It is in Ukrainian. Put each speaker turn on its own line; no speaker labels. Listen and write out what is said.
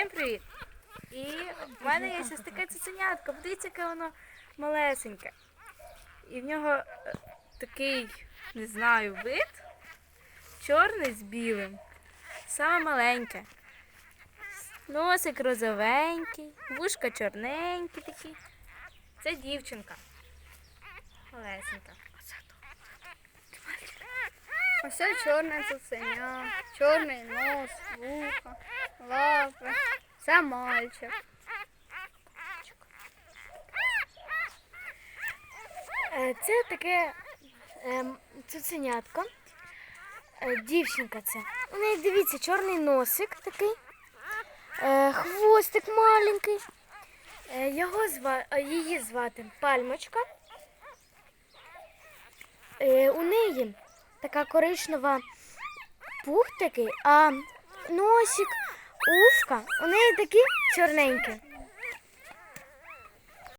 привіт! І в мене є ось таке цуценятко. Подивіться, яке воно малесеньке. І в нього е, такий, не знаю, вид чорний з білим. Саме маленьке. Носик розовенький, вушка чорненькі такі. Це дівчинка. Малесенька.
Ось це чорне цуценя, чорний нос, вуха, лапи. Це мальчик.
Е, Це таке ем, цуценятко. Е, Дівчинка це. У неї, дивіться, чорний носик такий, е, хвостик маленький. Його зва... Її звати Пальмочка. У неї така коричнева пух такий, а носик, ушка у неї такі чорненькі.